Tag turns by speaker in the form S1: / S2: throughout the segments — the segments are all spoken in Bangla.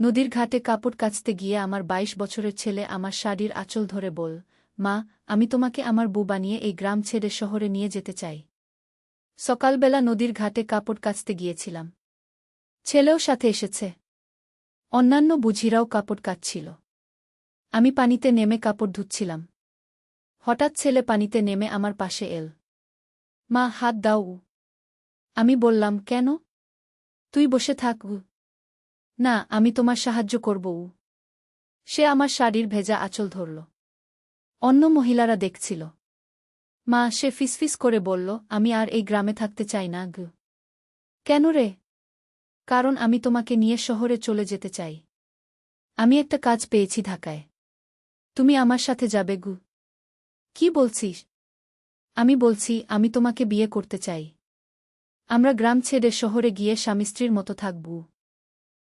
S1: নদীর ঘাটে কাপড় কাচতে গিয়ে আমার ২২ বছরের ছেলে আমার শাড়ির আঁচল ধরে বল, মা, আমি তোমাকে আমার বউ বানিয়ে এই গ্রাম ছেড়ে শহরে নিয়ে যেতে চাই। সকালবেলা নদীর ঘাটে কাপড় কাচতে গিয়েছিলাম। ছেলেও সাথে এসেছে। অন্যান্য বুঝিরাও কাপড় কাচ্ছিল। আমি পানিতে নেমে কাপড় ধুচ্ছিলাম। হঠাৎ ছেলে পানিতে নেমে আমার পাশে এল। মা, হাত দাও আমি বললাম, কেন? তুই বসে থাক। না, আমি তোমার সাহায্য করব। উ সে আমার শাড়ির ভেজা আঁচল ধরল। অন্য মহিলারা দেখছিল। মা সে ফিসফিস করে বলল, আমি আর এই গ্রামে থাকতে চাই না, গু। কেন রে? কারণ আমি তোমাকে নিয়ে শহরে চলে যেতে চাই। আমি একটা কাজ পেয়েছি ঢাকায়। তুমি আমার সাথে যাবে, গু। কি বলছিস? আমি বলছি, আমি তোমাকে বিয়ে করতে চাই। আমরা গ্রাম ছেড়ে শহরে গিয়ে স্বামী স্ত্রীর মতো থাকবু।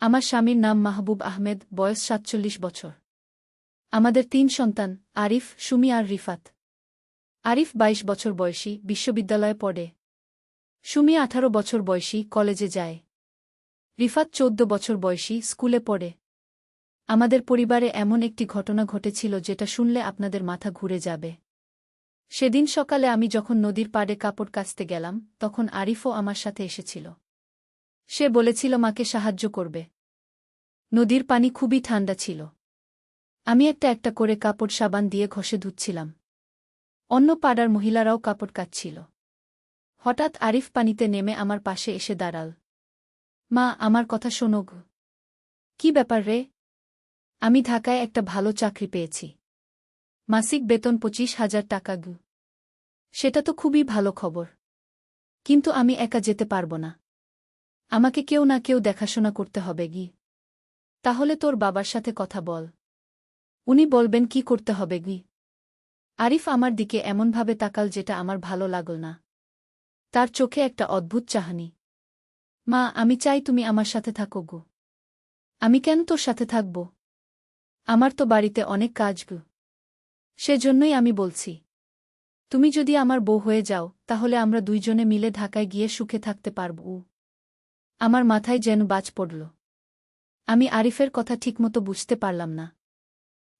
S1: আমার স্বামীর নাম মাহবুব আহমেদ, বয়স সাতচল্লিশ বছর। আমাদের তিন সন্তান, আরিফ, সুমি আর রিফাত। আরিফ ২২ বছর বয়সী, বিশ্ববিদ্যালয়ে পড়ে। সুমি আঠারো বছর বয়সী, কলেজে যায়। রিফাত চোদ্দ বছর বয়সী, স্কুলে পড়ে। আমাদের পরিবারে এমন একটি ঘটনা ঘটেছিল যেটা শুনলে আপনাদের মাথা ঘুরে যাবে। সেদিন সকালে আমি যখন নদীর পাড়ে কাপড় কাচতে গেলাম, তখন আরিফও আমার সাথে এসেছিল। সে বলেছিল, মাকে সাহায্য করবে। নদীর পানি খুবই ঠান্ডা ছিল। আমি একটা একটা করে কাপড় সাবান দিয়ে ঘষে ধুচ্ছিলাম। অন্য পাড়ার মহিলারাও কাপড় কাচ্ছিল। হঠাৎ আরিফ পানিতে নেমে আমার পাশে এসে দাঁড়াল। মা, আমার কথা শোনো। কি ব্যাপার রে? আমি ঢাকায় একটা ভালো চাকরি পেয়েছি। মাসিক বেতন পঁচিশ হাজার টাকা গু। সেটা তো খুবই ভালো খবর। কিন্তু আমি একা যেতে পারব না। আমাকে কেউ না কেউ দেখাশোনা করতে হবে, গি। তাহলে তোর বাবার সাথে কথা বল। উনি বলবেন, কি করতে হবে, গি? আরিফ আমার দিকে এমনভাবে তাকাল যেটা আমার ভালো লাগল না। তার চোখে একটা অদ্ভুত চাহানি। মা, আমি চাই তুমি আমার সাথে থাকো, গো। আমি কেন তোর সাথে থাকব? আমার তো বাড়িতে অনেক কাজ, গু। সেজন্যই আমি বলছি। তুমি যদি আমার বউ হয়ে যাও, তাহলে আমরা দুইজনে মিলে ঢাকায় গিয়ে সুখে থাকতে পারব আমার মাথায় যেন বাজ পড়ল। আমি আরিফের কথা ঠিকমতো বুঝতে পারলাম না।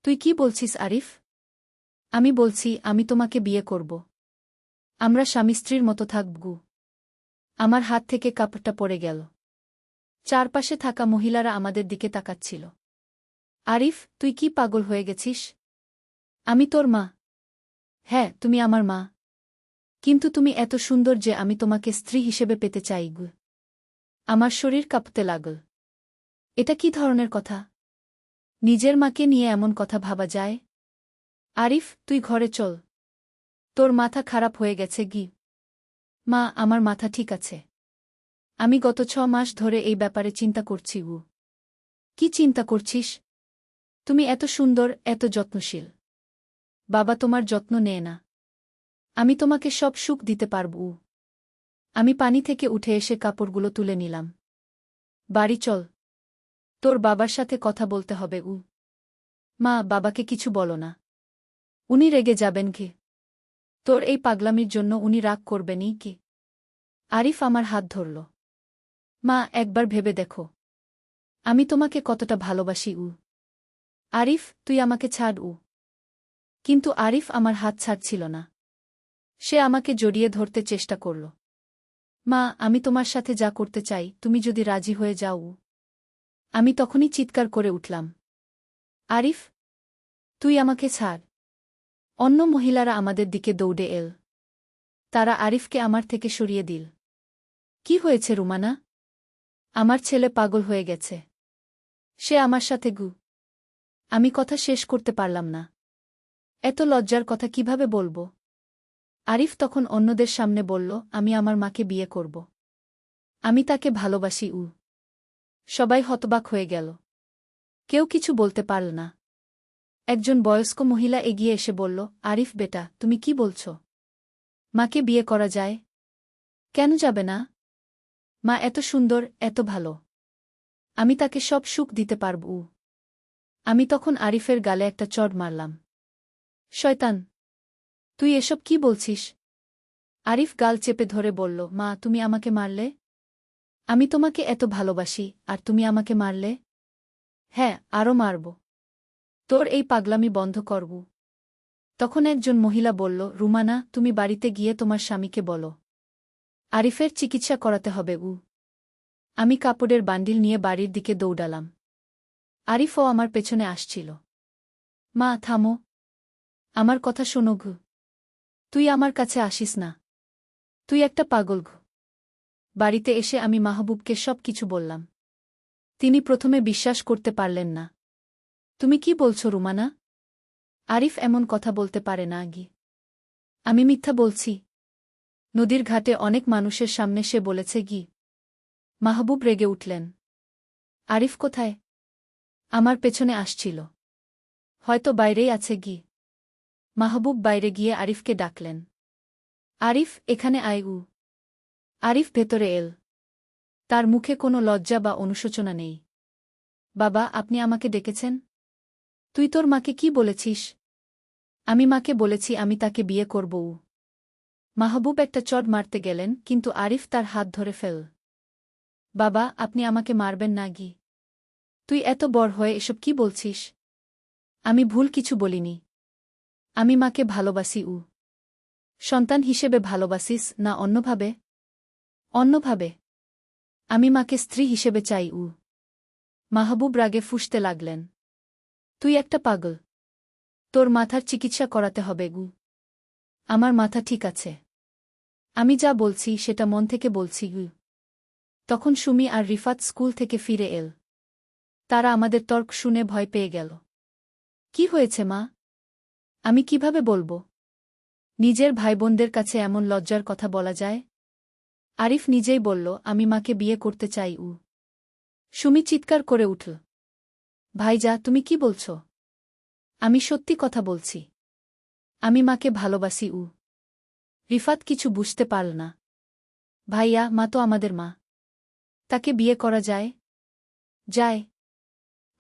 S1: তুই কি বলছিস আরিফ? আমি বলছি, আমি তোমাকে বিয়ে করব। আমরা স্বামী স্ত্রীর মতো থাকবগু আমার হাত থেকে কাপড়টা পড়ে গেল। চারপাশে থাকা মহিলারা আমাদের দিকে তাকাচ্ছিল। আরিফ, তুই কি পাগল হয়ে গেছিস? আমি তোর মা। হ্যাঁ তুমি আমার মা। কিন্তু তুমি এত সুন্দর যে আমি তোমাকে স্ত্রী হিসেবে পেতে চাই আমার শরীর কাঁপতে লাগল। এটা কি ধরনের কথা? নিজের মাকে নিয়ে এমন কথা ভাবা যায়? আরিফ, তুই ঘরে চল। তোর মাথা খারাপ হয়ে গেছে, গি। মা, আমার মাথা ঠিক আছে। আমি গত ছ মাস ধরে এই ব্যাপারে চিন্তা করছি, উ। কি চিন্তা করছিস? তুমি এত সুন্দর, এত যত্নশীল। বাবা তোমার যত্ন নেয় না। আমি তোমাকে সব সুখ দিতে পারব আমি পানি থেকে উঠে এসে কাপড়গুলো তুলে নিলাম। বাড়ি চল। তোর বাবার সাথে কথা বলতে হবে, উ। মা, বাবাকে কিছু বলো না। উনি রেগে যাবেন ঘে তোর এই পাগলামির জন্য উনি রাগ করবেনই কি? আরিফ আমার হাত ধরল। মা, একবার ভেবে দেখো। আমি তোমাকে কতটা ভালোবাসি, উ। আরিফ, তুই আমাকে ছাড়, উ। কিন্তু আরিফ আমার হাত ছাড়ছিল না। সে আমাকে জড়িয়ে ধরতে চেষ্টা করল। মা, আমি তোমার সাথে যা করতে চাই, তুমি যদি রাজি হয়ে যাও। আমি তখনই চিৎকার করে উঠলাম। আরিফ, তুই আমাকে ছাড়। অন্য মহিলারা আমাদের দিকে দৌড়ে এল। তারা আরিফকে আমার থেকে সরিয়ে দিল। কি হয়েছে রুমানা? আমার ছেলে পাগল হয়ে গেছে। সে আমার সাথে গু। আমি কথা শেষ করতে পারলাম না। এত লজ্জার কথা কীভাবে বলব? আরিফ তখন অন্যদের সামনে বলল, আমি আমার মাকে বিয়ে করব। আমি তাকে ভালোবাসি, উ। সবাই হতবাক হয়ে গেল। কেউ কিছু বলতে পারল না। একজন বয়স্ক মহিলা এগিয়ে এসে বলল, আরিফ বেটা, তুমি কি বলছ? মাকে বিয়ে করা যায়? কেন যাবে না? মা এত সুন্দর, এত ভালো। আমি তাকে সব সুখ দিতে পারব, উ। আমি তখন আরিফের গালে একটা চড় মারলাম। শয়তান তুই এসব কি বলছিস? আরিফ গাল চেপে ধরে বলল, মা, তুমি আমাকে মারলে? আমি তোমাকে এত ভালোবাসি, আর তুমি আমাকে মারলে? হ্যাঁ আরও মারব। তোর এই পাগলামি বন্ধ করব। তখন একজন মহিলা বলল, রুমানা, তুমি বাড়িতে গিয়ে তোমার স্বামীকে বলো। আরিফের চিকিৎসা করাতে হবে উ আমি কাপড়ের বান্ডিল নিয়ে বাড়ির দিকে দৌড়ালাম। আরিফও আমার পেছনে আসছিল। মা, থামো। আমার কথা শোনো, ঘু। তুই আমার কাছে আসিস না। তুই একটা পাগল ঘু। বাড়িতে এসে আমি মাহবুবকে সব কিছু বললাম। তিনি প্রথমে বিশ্বাস করতে পারলেন না। তুমি কি বলছো রুমানা? আরিফ এমন কথা বলতে পারে না গি আমি মিথ্যা বলছি। নদীর ঘাটে অনেক মানুষের সামনে সে বলেছে গি। মাহবুব রেগে উঠলেন। আরিফ কোথায়? আমার পেছনে আসছিল। হয়তো বাইরেই আছে গি। মাহবুব বাইরে গিয়ে আরিফকে ডাকলেন। আরিফ, এখানে আয় উ। আরিফ ভেতরে এল। তার মুখে কোনো লজ্জা বা অনুশোচনা নেই। বাবা, আপনি আমাকে ডেকেছেন? তুই তোর মাকে কি বলেছিস? আমি মাকে বলেছি আমি তাকে বিয়ে করব উ। মাহবুব একটা চট মারতে গেলেন, কিন্তু আরিফ তার হাত ধরে ফেল। বাবা, আপনি আমাকে মারবেন না গি। তুই এত বড় হয়ে এসব কি বলছিস? আমি ভুল কিছু বলিনি। আমি মাকে ভালোবাসি, উ। সন্তান হিসেবে ভালোবাসিস, না অন্যভাবে? অন্যভাবে। আমি মাকে স্ত্রী হিসেবে চাই, উ। মাহবুব রাগে ফুসতে লাগলেন। তুই একটা পাগল। তোর মাথার চিকিৎসা করাতে হবে, গু। আমার মাথা ঠিক আছে। আমি যা বলছি, সেটা মন থেকে বলছি, গু। তখন সুমি আর রিফাত স্কুল থেকে ফিরে এল। তারা আমাদের তর্ক শুনে ভয় পেয়ে গেল। কি হয়েছে, মা? আমি কীভাবে বলব? নিজের ভাইবোনদের কাছে এমন লজ্জার কথা বলা যায়? আরিফ নিজেই বলল, আমি মাকে বিয়ে করতে চাই, উ। সুমি চিৎকার করে উঠল ভাইজা তুমি কি বলছ? আমি সত্যি কথা বলছি। আমি মাকে ভালোবাসি, উ। রিফাত কিছু বুঝতে পারল না, ভাইয়া, মা তো আমাদের মা। তাকে বিয়ে করা যায়? যায়।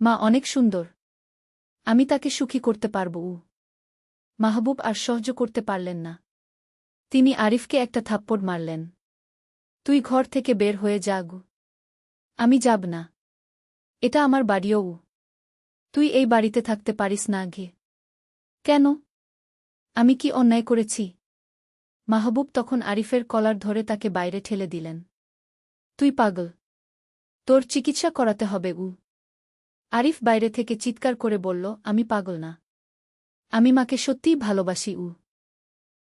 S1: মা অনেক সুন্দর। আমি তাকে সুখী করতে পারব, উ। মাহবুব আর সহ্য করতে পারলেন না। তিনি আরিফকে একটা থাপ্পড় মারলেন। তুই ঘর থেকে বের হয়ে যাগু আমি যাব না। এটা আমার বাড়িও তুই এই বাড়িতে থাকতে পারিস না ঘে কেন? আমি কি অন্যায় করেছি? মাহবুব তখন আরিফের কলার ধরে তাকে বাইরে ঠেলে দিলেন। তুই পাগল। তোর চিকিৎসা করাতে হবে উ আরিফ বাইরে থেকে চিৎকার করে বলল, আমি পাগল না। আমি মাকে সত্যিই ভালোবাসি উ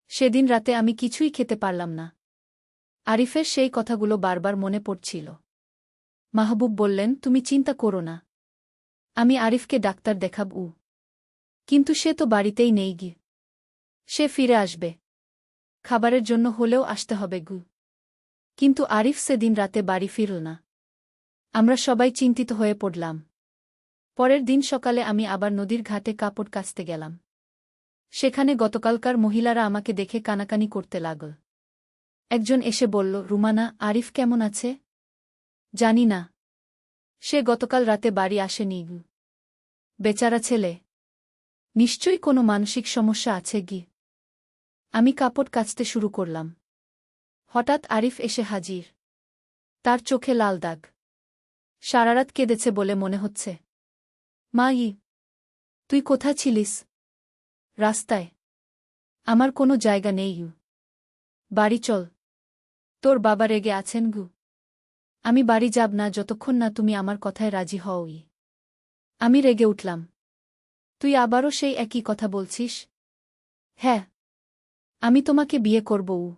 S1: সেদিন রাতে আমি কিছুই খেতে পারলাম না। আরিফের সেই কথাগুলো বারবার মনে পড়ছিল। মাহবুব বললেন, তুমি চিন্তা করো না। আমি আরিফকে ডাক্তার দেখাব উ কিন্তু সে তো বাড়িতেই নেই গি সে ফিরে আসবে। খাবারের জন্য হলেও আসতে হবে, গু। কিন্তু আরিফ সেদিন রাতে বাড়ি ফিরল না। আমরা সবাই চিন্তিত হয়ে পড়লাম। পরের দিন সকালে আমি আবার নদীর ঘাটে কাপড় কাচতে গেলাম। সেখানে গতকালকার মহিলারা আমাকে দেখে কানাকানি করতে লাগল। একজন এসে বলল, রুমানা, আরিফ কেমন আছে? জানি না। সে গতকাল রাতে বাড়ি আসেনি বেচারা ছেলে। নিশ্চয়ই কোনো মানসিক সমস্যা আছে গি। আমি কাপড় কাচতে শুরু করলাম। হঠাৎ আরিফ এসে হাজির। তার চোখে লাল দাগ। সারারাত কেঁদেছে বলে মনে হচ্ছে। মা ই, তুই কোথা ছিলিস? রাস্তায়। আমার কোনো জায়গা নেই বাড়ি চল। তোর বাবা রেগে আছেন, গু। আমি বাড়ি যাব না, যতক্ষণ না তুমি আমার কথায় রাজি হওই আমি রেগে উঠলাম। তুই আবারও সেই একই কথা বলছিস? হ্যাঁ। আমি তোমাকে বিয়ে করব, উ।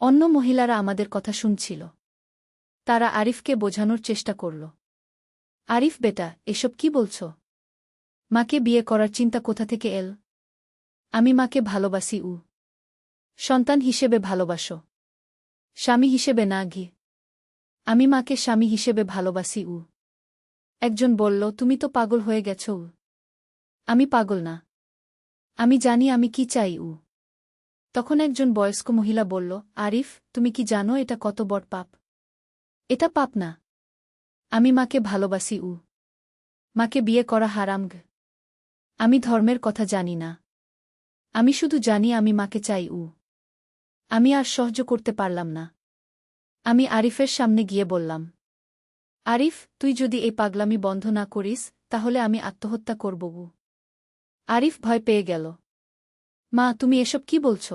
S1: অন্য মহিলারা আমাদের কথা শুনছিল। তারা আরিফকে বোঝানোর চেষ্টা করল। আরিফ, বেটা, এসব কি বলছ? মাকে বিয়ে করার চিন্তা কোথা থেকে এল? আমি মাকে ভালোবাসি, উ। সন্তান হিসেবে ভালোবাসো। স্বামী হিসেবে না, ঘি। আমি মাকে স্বামী হিসেবে ভালোবাসি, উ। একজন বলল, তুমি তো পাগল হয়ে গেছ, উ। আমি পাগল না। আমি জানি আমি কি চাই, উ। তখন একজন বয়স্ক মহিলা বলল, আরিফ, তুমি কি জানো এটা কত বড় পাপ? এটা পাপ না। আমি মাকে ভালোবাসি, উ। মাকে বিয়ে করা হারাম আমি ধর্মের কথা জানি না। আমি শুধু জানি আমি মাকে চাই উ আমি আর সহ্য করতে পারলাম না। আমি আরিফের সামনে গিয়ে বললাম, আরিফ, তুই যদি এই পাগলামি বন্ধ না করিস, তাহলে আমি আত্মহত্যা করব উ আরিফ ভয় পেয়ে গেল, মা, তুমি এসব কি বলছ?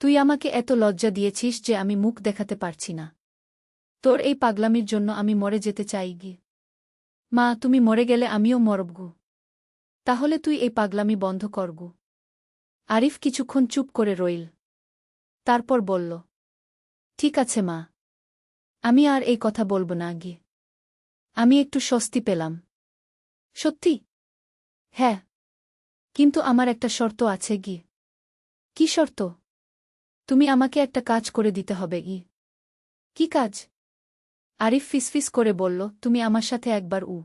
S1: তুই আমাকে এত লজ্জা দিয়েছিস যে আমি মুখ দেখাতে পারছি না। তোর এই পাগলামির জন্য আমি মরে যেতে চাই, গি। মা, তুমি মরে গেলে আমিও মরবগু তাহলে তুই এই পাগলামি বন্ধ করগু আরিফ কিছুক্ষণ চুপ করে রইল। তারপর বলল, ঠিক আছে, মা। আমি আর এই কথা বলব না গিয়ে আমি একটু স্বস্তি পেলাম। সত্যি? হ্যাঁ। কিন্তু আমার একটা শর্ত আছে গি। কি শর্ত? তুমি আমাকে একটা কাজ করে দিতে হবে গি। কি কাজ? আরিফ ফিসফিস করে বলল, তুমি আমার সাথে একবার উ।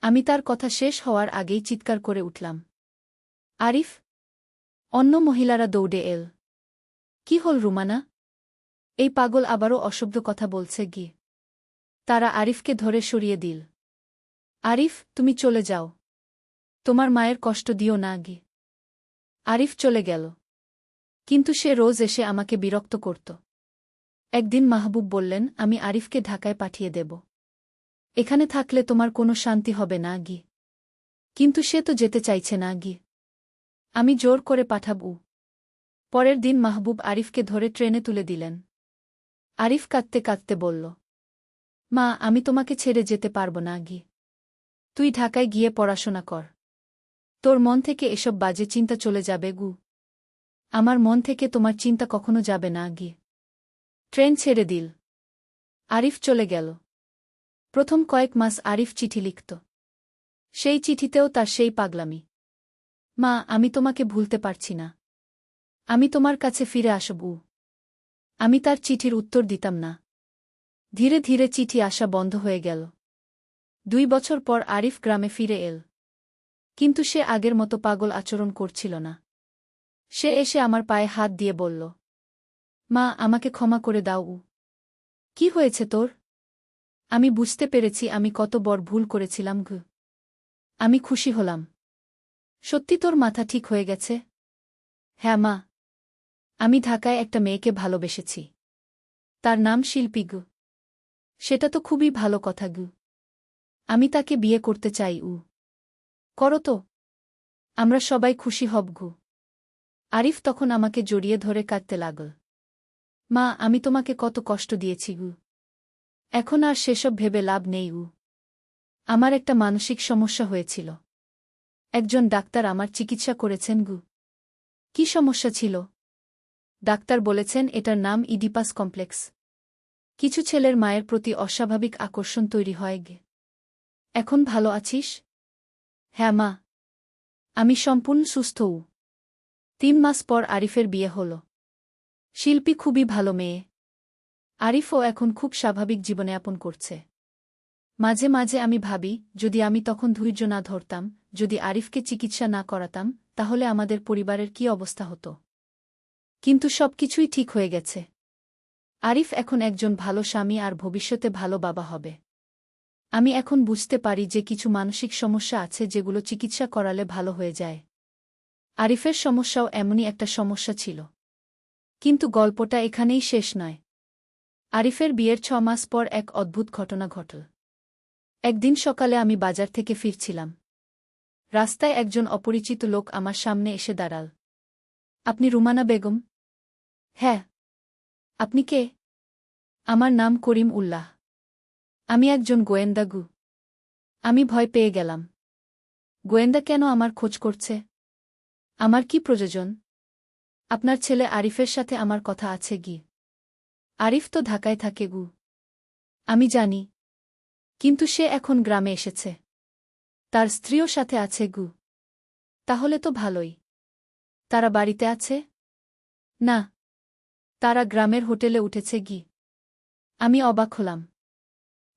S1: আমি তার কথা শেষ হওয়ার আগেই চিৎকার করে উঠলাম। আরিফ অন্য মহিলারা দৌড়ে এল। কি হল রুমানা? এই পাগল আবারও অশব্দ কথা বলছে গি। তারা আরিফকে ধরে সরিয়ে দিল। আরিফ, তুমি চলে যাও। তোমার মায়ের কষ্ট দিও না গি। আরিফ চলে গেল। কিন্তু সে রোজ এসে আমাকে বিরক্ত করত। একদিন মাহবুব বললেন, আমি আরিফকে ঢাকায় পাঠিয়ে দেব। এখানে থাকলে তোমার কোনো শান্তি হবে না গি। কিন্তু সে তো যেতে চাইছে না গি। আমি জোর করে পাঠাবু। পরের দিন মাহবুব আরিফকে ধরে ট্রেনে তুলে দিলেন। আরিফ কাঁদতে কাঁদতে বলল, মা, আমি তোমাকে ছেড়ে যেতে পারব না গি তুই ঢাকায় গিয়ে পড়াশোনা কর। তোর মন থেকে এসব বাজে চিন্তা চলে যাবে গু। আমার মন থেকে তোমার চিন্তা কখনো যাবে না গি ট্রেন ছেড়ে দিল। আরিফ চলে গেল। প্রথম কয়েক মাস আরিফ চিঠি লিখত। সেই চিঠিতেও তার সেই পাগলামি। মা, আমি তোমাকে ভুলতে পারছি না। আমি তোমার কাছে ফিরে আসব। আমি তার চিঠির উত্তর দিতাম না। ধীরে ধীরে চিঠি আসা বন্ধ হয়ে গেল। দুই বছর পর আরিফ গ্রামে ফিরে এল। কিন্তু সে আগের মতো পাগল আচরণ করছিল না। সে এসে আমার পায়ে হাত দিয়ে বলল, মা, আমাকে ক্ষমা করে দাও কি হয়েছে তোর? আমি বুঝতে পেরেছি আমি কত বড় ভুল করেছিলাম ঘু। আমি খুশি হলাম। সত্যি তোর মাথা ঠিক হয়ে গেছে? হ্যাঁ মা। আমি ঢাকায় একটা মেয়েকে ভালোবেসেছি। তার নাম শিল্পী গু। সেটা তো খুবই ভালো কথা গু। আমি তাকে বিয়ে করতে চাই উ। করো তো। আমরা সবাই খুশি হব গু। আরিফ তখন আমাকে জড়িয়ে ধরে কাঁদতে লাগল। মা, আমি তোমাকে কত কষ্ট দিয়েছি গু। এখন আর সেসব ভেবে লাভ নেই উ। আমার একটা মানসিক সমস্যা হয়েছিল। একজন ডাক্তার আমার চিকিৎসা করেছেন গু। কি সমস্যা ছিল? ডাক্তার বলেছেন এটার নাম ইডিপাস কমপ্লেক্স। কিছু ছেলের মায়ের প্রতি অস্বাভাবিক আকর্ষণ তৈরি হয় গে। এখন ভালো আছিস? হ্যাঁ মা। আমি সম্পূর্ণ সুস্থ উ। তিন মাস পর আরিফের বিয়ে হল। শিল্পী খুবই ভালো মেয়ে। আরিফও এখন খুব স্বাভাবিক জীবনযাপন করছে। মাঝে মাঝে আমি ভাবি, যদি আমি তখন ধৈর্য না ধরতাম যদি আরিফকে চিকিৎসা না করাতাম, তাহলে আমাদের পরিবারের কি অবস্থা হতো? কিন্তু সবকিছুই ঠিক হয়ে গেছে। আরিফ এখন একজন ভালো স্বামী আর ভবিষ্যতে ভালো বাবা হবে। আমি এখন বুঝতে পারি যে কিছু মানসিক সমস্যা আছে যেগুলো চিকিৎসা করালে ভালো হয়ে যায়। আরিফের সমস্যাও এমনই একটা সমস্যা ছিল। কিন্তু গল্পটা এখানেই শেষ নয়। আরিফের বিয়ের ছ মাস পর এক অদ্ভুত ঘটনা ঘটল। একদিন সকালে আমি বাজার থেকে ফিরছিলাম। রাস্তায় একজন অপরিচিত লোক আমার সামনে এসে দাঁড়াল। আপনি রুমানা বেগম? হ্যাঁ। আপনি কে? আমার নাম করিম উল্লাহ। আমি একজন গোয়েন্দা গু। আমি ভয় পেয়ে গেলাম। গোয়েন্দা কেন আমার খোঁজ করছে? আমার কি প্রয়োজন? আপনার ছেলে আরিফের সাথে আমার কথা আছে গি আরিফ তো ঢাকায় থাকে গু। আমি জানি। কিন্তু সে এখন গ্রামে এসেছে। তার স্ত্রীও সাথে আছে গু। তাহলে তো ভালোই। তারা বাড়িতে আছে? না। তারা গ্রামের হোটেলে উঠেছে গি। আমি অবাক হলাম।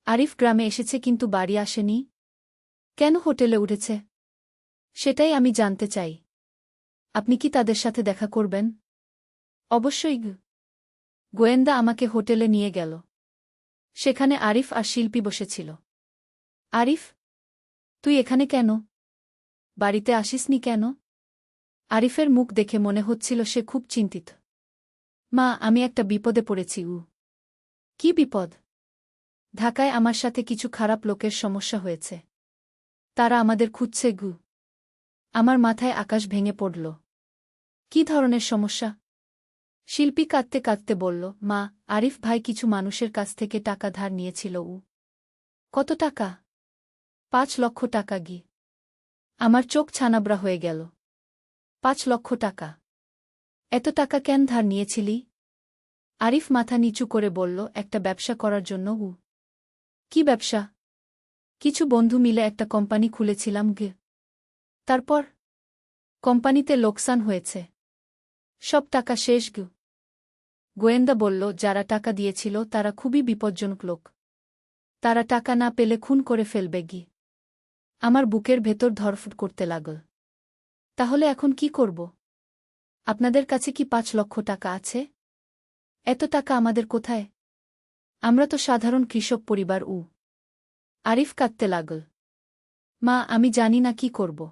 S1: আরিফ গ্রামে এসেছে কিন্তু বাড়ি আসেনি? কেন হোটেলে উঠেছে? সেটাই আমি জানতে চাই। আপনি কি তাদের সাথে দেখা করবেন? অবশ্যই। গোয়েন্দা আমাকে হোটেলে নিয়ে গেল। সেখানে আরিফ আর শিল্পী বসেছিল। আরিফ তুই এখানে কেন? বাড়িতে আসিসনি কেন? আরিফের মুখ দেখে মনে হচ্ছিল সে খুব চিন্তিত। মা, আমি একটা বিপদে পড়েছি, উ। কি বিপদ? ঢাকায় আমার সাথে কিছু খারাপ লোকের সমস্যা হয়েছে। তারা আমাদের খুঁজছে, গু। আমার মাথায় আকাশ ভেঙে পড়ল। কি ধরনের সমস্যা? শিল্পী কাঁদতে কাঁদতে বলল, মা, আরিফ ভাই কিছু মানুষের কাছ থেকে টাকা ধার নিয়েছিল, উ। কত টাকা? পাঁচ লক্ষ টাকা গি। আমার চোখ ছানাবড়া হয়ে গেল। পাঁচ লক্ষ টাকা। এত টাকা কেন ধার নিয়েছিলি? আরিফ মাথা নিচু করে বলল, একটা ব্যবসা করার জন্য উ কি ব্যবসা? কিছু বন্ধু মিলে একটা কোম্পানি খুলেছিলাম গে। তারপর? কোম্পানিতে লোকসান হয়েছে। সব টাকা শেষ গু। গোয়েন্দা বলল, যারা টাকা দিয়েছিল তারা খুবই বিপজ্জনক লোক। তারা টাকা না পেলে খুন করে ফেলবে গি। আমার বুকের ভেতর ধরফুট করতে লাগল। তাহলে এখন কি করব? আপনাদের কাছে কি পাঁচ লক্ষ টাকা আছে? এত টাকা আমাদের কোথায়? আমরা তো সাধারণ কৃষক পরিবার, উ। আরিফ কাঁদতে লাগল। মা, আমি জানি না কি করব।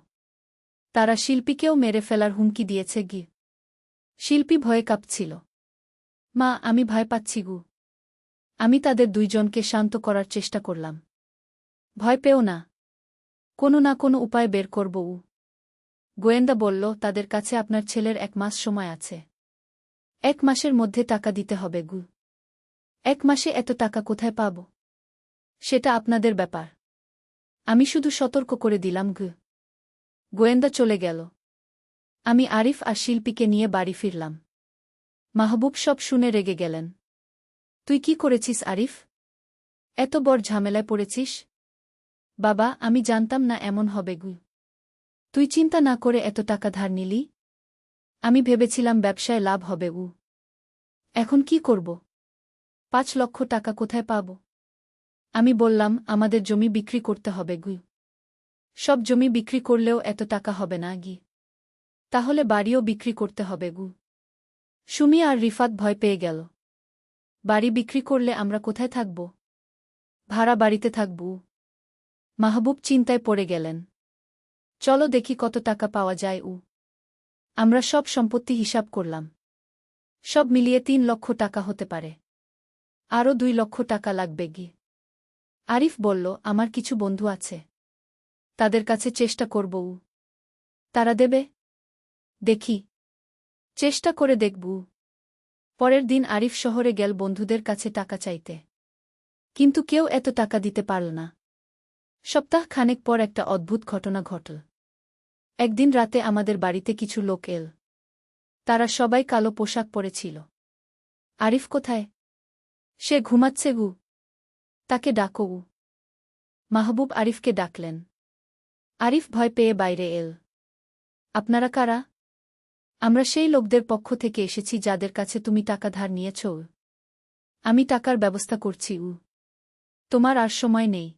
S1: তারা শিল্পীকেও মেরে ফেলার হুমকি দিয়েছে গি। শিল্পী ভয়ে কাঁপছিল। মা, আমি ভয় পাচ্ছি, গু। আমি তাদের দুইজনকে শান্ত করার চেষ্টা করলাম। ভয় পেও না। কোনো না কোনো উপায় বের করব উ। গোয়েন্দা বলল, তাদের কাছে আপনার ছেলের এক মাস সময় আছে। এক মাসের মধ্যে টাকা দিতে হবে, গু। এক মাসে এত টাকা কোথায় পাব? সেটা আপনাদের ব্যাপার। আমি শুধু সতর্ক করে দিলাম, গু। গোয়েন্দা চলে গেল। আমি আরিফ আর শিল্পীকে নিয়ে বাড়ি ফিরলাম। মাহবুব সব শুনে রেগে গেলেন। তুই কি করেছিস, আরিফ? এত বড় ঝামেলায় পড়েছিস? বাবা, আমি জানতাম না এমন হবে গু। তুই চিন্তা না করে এত টাকা ধার নিলি? আমি ভেবেছিলাম ব্যবসায় লাভ হবে উ। এখন কি করব? পাঁচ লক্ষ টাকা কোথায় পাব? আমি বললাম, আমাদের জমি বিক্রি করতে হবে গু। সব জমি বিক্রি করলেও এত টাকা হবে না গি। তাহলে বাড়িও বিক্রি করতে হবে গু। সুমি আর রিফাত ভয় পেয়ে গেল। বাড়ি বিক্রি করলে আমরা কোথায় থাকব? ভাড়া বাড়িতে থাকব মাহবুব চিন্তায় পড়ে গেলেন। চলো দেখি কত টাকা পাওয়া যায় উ। আমরা সব সম্পত্তি হিসাব করলাম। সব মিলিয়ে তিন লক্ষ টাকা হতে পারে। আরও দুই লক্ষ টাকা লাগবে গি। আরিফ বলল, আমার কিছু বন্ধু আছে। তাদের কাছে চেষ্টা করব উ। তারা দেবে? দেখি। চেষ্টা করে দেখব পরের দিন আরিফ শহরে গেল বন্ধুদের কাছে টাকা চাইতে। কিন্তু কেউ এত টাকা দিতে পারল না। সপ্তাহ খানেক পর একটা অদ্ভুত ঘটনা ঘটল। একদিন রাতে আমাদের বাড়িতে কিছু লোক এল। তারা সবাই কালো পোশাক পরেছিল। আরিফ কোথায়? সে ঘুমাচ্ছে গু। তাকে ডাকো গু। মাহবুব আরিফকে ডাকলেন। আরিফ ভয় পেয়ে বাইরে এল। আপনারা কারা? আমরা সেই লোকদের পক্ষ থেকে এসেছি যাদের কাছে তুমি টাকা ধার নিয়েছ। আমি টাকার ব্যবস্থা করছি, উ। তোমার আর সময় নেই।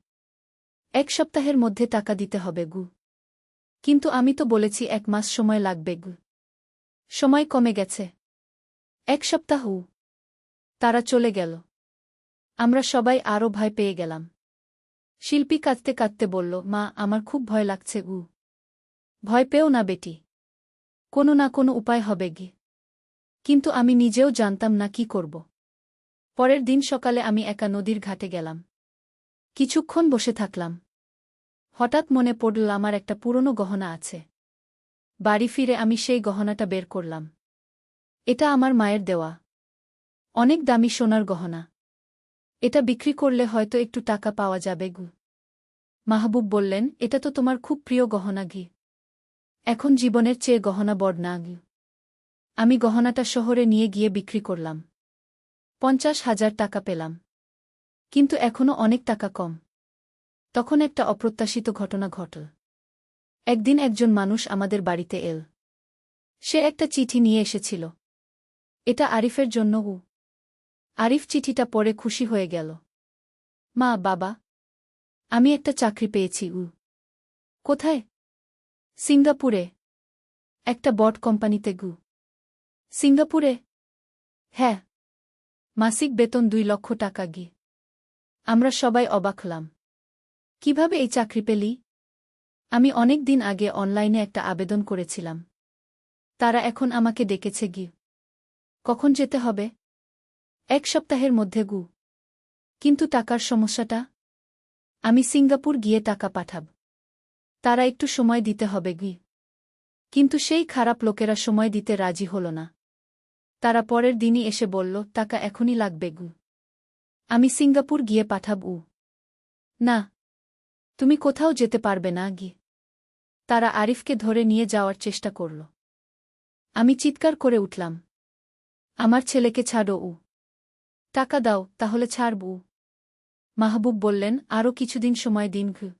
S1: এক সপ্তাহের মধ্যে টাকা দিতে হবে গু। কিন্তু আমি তো বলেছি এক মাস সময় লাগবে গু। সময় কমে গেছে। এক সপ্তাহ তারা চলে গেল। আমরা সবাই আরও ভয় পেয়ে গেলাম। শিল্পী কাঁদতে কাঁদতে বলল, মা, আমার খুব ভয় লাগছে গু। ভয় পেও না বেটি। কোনো না কোনো উপায় হবে গি। কিন্তু আমি নিজেও জানতাম না কি করব। পরের দিন সকালে আমি একা নদীর ঘাটে গেলাম। কিছুক্ষণ বসে থাকলাম। হঠাৎ মনে পড়ল আমার একটা পুরনো গহনা আছে। বাড়ি ফিরে আমি সেই গহনাটা বের করলাম। এটা আমার মায়ের দেওয়া। অনেক দামি সোনার গহনা। এটা বিক্রি করলে হয়তো একটু টাকা পাওয়া যাবে, গু। মাহবুব বললেন, এটা তো তোমার খুব প্রিয় গহনা, ঘি। এখন জীবনের চেয়ে গহনা বড় না গু আমি গহনাটা শহরে নিয়ে গিয়ে বিক্রি করলাম। পঞ্চাশ হাজার টাকা পেলাম। কিন্তু এখনও অনেক টাকা কম। তখন একটা অপ্রত্যাশিত ঘটনা ঘটল। একদিন একজন মানুষ আমাদের বাড়িতে এল। সে একটা চিঠি নিয়ে এসেছিল। এটা আরিফের জন্য, উ। আরিফ চিঠিটা পরে খুশি হয়ে গেল। মা, বাবা, আমি একটা চাকরি পেয়েছি, উ। কোথায়? সিঙ্গাপুরে। একটা বট কোম্পানিতে, গু। সিঙ্গাপুরে? হ্যাঁ। মাসিক বেতন দুই লক্ষ টাকা, গি। আমরা সবাই অবাক হলাম। কীভাবে এই চাকরি পেলি? আমি অনেক দিন আগে অনলাইনে একটা আবেদন করেছিলাম। তারা এখন আমাকে ডেকেছে গি কখন যেতে হবে? এক সপ্তাহের মধ্যে গু। কিন্তু টাকার সমস্যাটা? আমি সিঙ্গাপুর গিয়ে টাকা পাঠাব। তারা একটু সময় দিতে হবে গি কিন্তু সেই খারাপ লোকেরা সময় দিতে রাজি হল না। তারা পরের দিনই এসে বলল, টাকা এখনই লাগবে গু। আমি সিঙ্গাপুর গিয়ে পাঠাব। উ না, তুমি কোথাও যেতে পারবে না, গি। তারা আরিফকে ধরে নিয়ে যাওয়ার চেষ্টা করল। আমি চিৎকার করে উঠলাম। আমার ছেলেকে ছাড়ো উ। টাকা দাও, তাহলে ছাড়ব উ। মাহবুব বললেন আরও কিছুদিন সময় দিন, ঘ।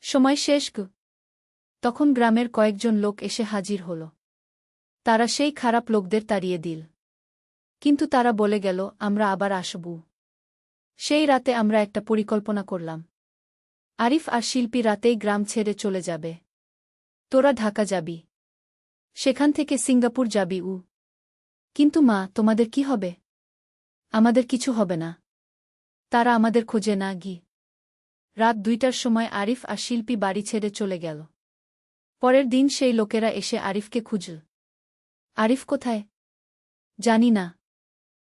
S1: সময় শেষ গু তখন গ্রামের কয়েকজন লোক এসে হাজির হল। তারা সেই খারাপ লোকদের তাড়িয়ে দিল। কিন্তু তারা বলে গেল, আমরা আবার আসব সেই রাতে আমরা একটা পরিকল্পনা করলাম। আরিফ আর শিল্পী রাতেই গ্রাম ছেড়ে চলে যাবে। তোরা ঢাকা যাবি। সেখান থেকে সিঙ্গাপুর যাবি উ। কিন্তু মা, তোমাদের কি হবে? আমাদের কিছু হবে না। তারা আমাদের খোঁজে না গি। রাত দুইটার সময় আরিফ আর শিল্পী বাড়ি ছেড়ে চলে গেল। পরের দিন সেই লোকেরা এসে আরিফকে খুঁজল আরিফ কোথায়? জানি না।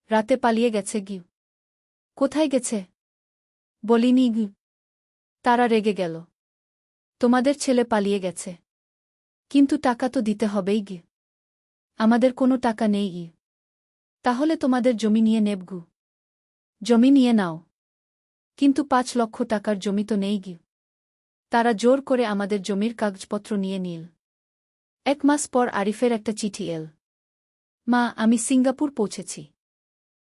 S1: রাতে পালিয়ে গেছে গি কোথায় গেছে? বলিনি গি। তারা রেগে গেল। তোমাদের ছেলে পালিয়ে গেছে। কিন্তু টাকা তো দিতে হবেই গি। আমাদের কোনো টাকা নেই ই তাহলে তোমাদের জমি নিয়ে নেবগু জমি নিয়ে নাও। কিন্তু পাঁচ লক্ষ টাকার জমি তো নেই গি। তারা জোর করে আমাদের জমির কাগজপত্র নিয়ে নিল। এক মাস পর আরিফের একটা চিঠি এল। মা, আমি সিঙ্গাপুর পৌঁছেছি।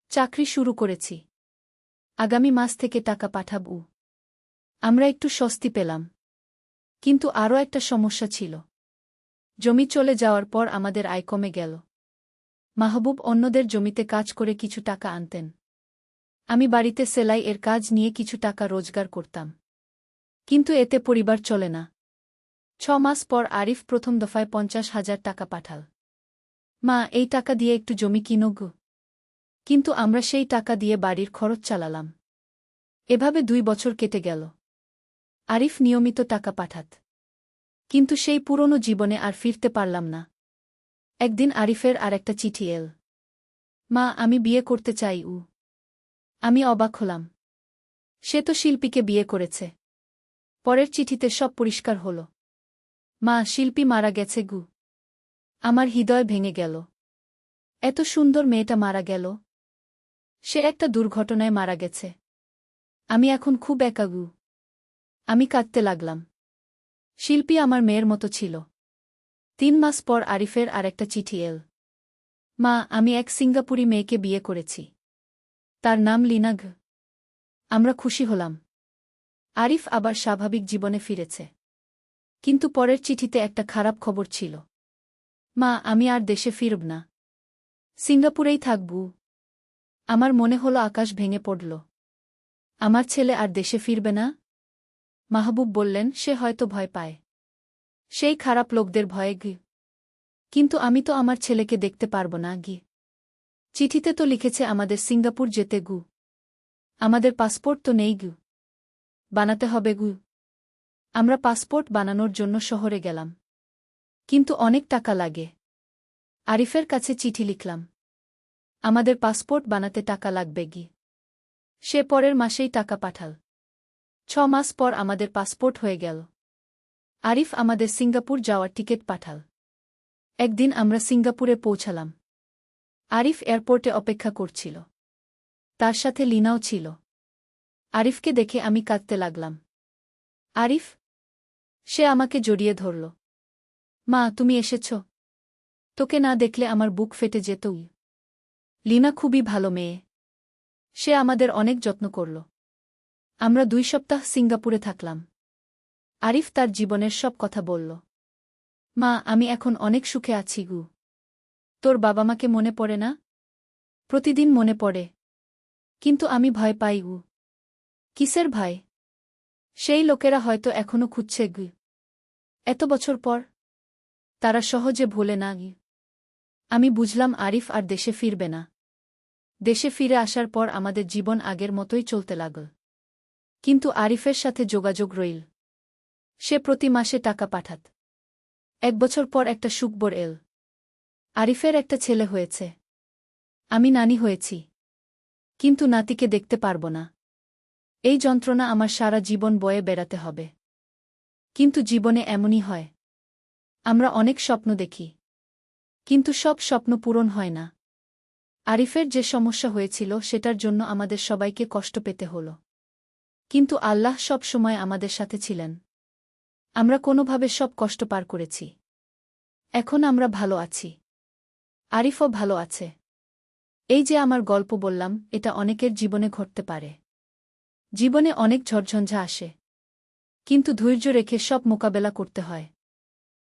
S1: চাকরি শুরু করেছি। আগামী মাস থেকে টাকা পাঠাব। আমরা একটু স্বস্তি পেলাম। কিন্তু আরও একটা সমস্যা ছিল। জমি চলে যাওয়ার পর আমাদের আয় কমে গেল। মাহবুব অন্যদের জমিতে কাজ করে কিছু টাকা আনতেন। আমি বাড়িতে সেলাই এর কাজ নিয়ে কিছু টাকা রোজগার করতাম। কিন্তু এতে পরিবার চলে না। ছ মাস পর আরিফ প্রথম দফায় পঞ্চাশ হাজার টাকা পাঠাল। মা, এই টাকা দিয়ে একটু জমি কিনগ কিন্তু আমরা সেই টাকা দিয়ে বাড়ির খরচ চালালাম। এভাবে দুই বছর কেটে গেল। আরিফ নিয়মিত টাকা পাঠাত। কিন্তু সেই পুরনো জীবনে আর ফিরতে পারলাম না। একদিন আরিফের আর একটা চিঠি এল। মা, আমি বিয়ে করতে চাই, উ। আমি অবাক হলাম। সে তো শিল্পীকে বিয়ে করেছে। পরের চিঠিতে সব পরিষ্কার হল। মা, শিল্পী মারা গেছে, গু। আমার হৃদয় ভেঙে গেল। এত সুন্দর মেয়েটা মারা গেল। সে একটা দুর্ঘটনায় মারা গেছে। আমি এখন খুব একাগু। আমি কাঁদতে লাগলাম। শিল্পী আমার মেয়ের মতো ছিল। তিন মাস পর আরিফের আর একটা চিঠি এল। মা, আমি এক সিঙ্গাপুরি মেয়েকে বিয়ে করেছি। তার নাম লিনাঘ আমরা খুশি হলাম। আরিফ আবার স্বাভাবিক জীবনে ফিরেছে। কিন্তু পরের চিঠিতে একটা খারাপ খবর ছিল। মা, আমি আর দেশে ফিরব না। সিঙ্গাপুরেই থাকব। আমার মনে হল আকাশ ভেঙে পড়ল। আমার ছেলে আর দেশে ফিরবে না? মাহবুব বললেন, সে হয়তো ভয় পায়। সেই খারাপ লোকদের ভয়ে গি কিন্তু আমি তো আমার ছেলেকে দেখতে পারব না গি চিঠিতে তো লিখেছে আমাদের সিঙ্গাপুর যেতে গু। আমাদের পাসপোর্ট তো নেই গু। বানাতে হবে গু। আমরা পাসপোর্ট বানানোর জন্য শহরে গেলাম। কিন্তু অনেক টাকা লাগে। আরিফের কাছে চিঠি লিখলাম। আমাদের পাসপোর্ট বানাতে টাকা লাগবে গি সে পরের মাসেই টাকা পাঠাল। ছ মাস পর আমাদের পাসপোর্ট হয়ে গেল। আরিফ আমাদের সিঙ্গাপুর যাওয়ার টিকিট পাঠাল। একদিন আমরা সিঙ্গাপুরে পৌঁছালাম। আরিফ এয়ারপোর্টে অপেক্ষা করছিল। তার সাথে লিনাও ছিল। আরিফকে দেখে আমি কাঁদতে লাগলাম। আরিফ, সে আমাকে জড়িয়ে ধরল। মা, তুমি এসেছ। তোকে না দেখলে আমার বুক ফেটে যেতই। লিনা খুবই ভালো মেয়ে। সে আমাদের অনেক যত্ন করল। আমরা দুই সপ্তাহ সিঙ্গাপুরে থাকলাম। আরিফ তার জীবনের সব কথা বলল। মা, আমি এখন অনেক সুখে আছি গু। তোর বাবা মাকে মনে পড়ে না? প্রতিদিন মনে পড়ে। কিন্তু আমি ভয় পাই গু। কিসের ভয়? সেই লোকেরা হয়তো এখনও খুঁজছে গু। এত বছর পর তারা সহজে ভোলে না গি। আমি বুঝলাম আরিফ আর দেশে ফিরবে না। দেশে ফিরে আসার পর আমাদের জীবন আগের মতোই চলতে লাগল। কিন্তু আরিফের সাথে যোগাযোগ রইল। সে প্রতি মাসে টাকা পাঠাত। এক বছর পর একটা সুকবর এল। আরিফের একটা ছেলে হয়েছে। আমি নানি হয়েছি। কিন্তু নাতিকে দেখতে পারব না। এই যন্ত্রণা আমার সারা জীবন বয়ে বেড়াতে হবে। কিন্তু জীবনে এমনই হয়। আমরা অনেক স্বপ্ন দেখি। কিন্তু সব স্বপ্ন পূরণ হয় না। আরিফের যে সমস্যা হয়েছিল সেটার জন্য আমাদের সবাইকে কষ্ট পেতে হল। কিন্তু আল্লাহ সব সময় আমাদের সাথে ছিলেন। আমরা কোনোভাবে সব কষ্ট পার করেছি। এখন আমরা ভালো আছি। আরিফও ভালো আছে। এই যে আমার গল্প বললাম, এটা অনেকের জীবনে ঘটতে পারে। জীবনে অনেক ঝড়ঝঞ্ঝা আসে। কিন্তু ধৈর্য রেখে সব মোকাবেলা করতে হয়।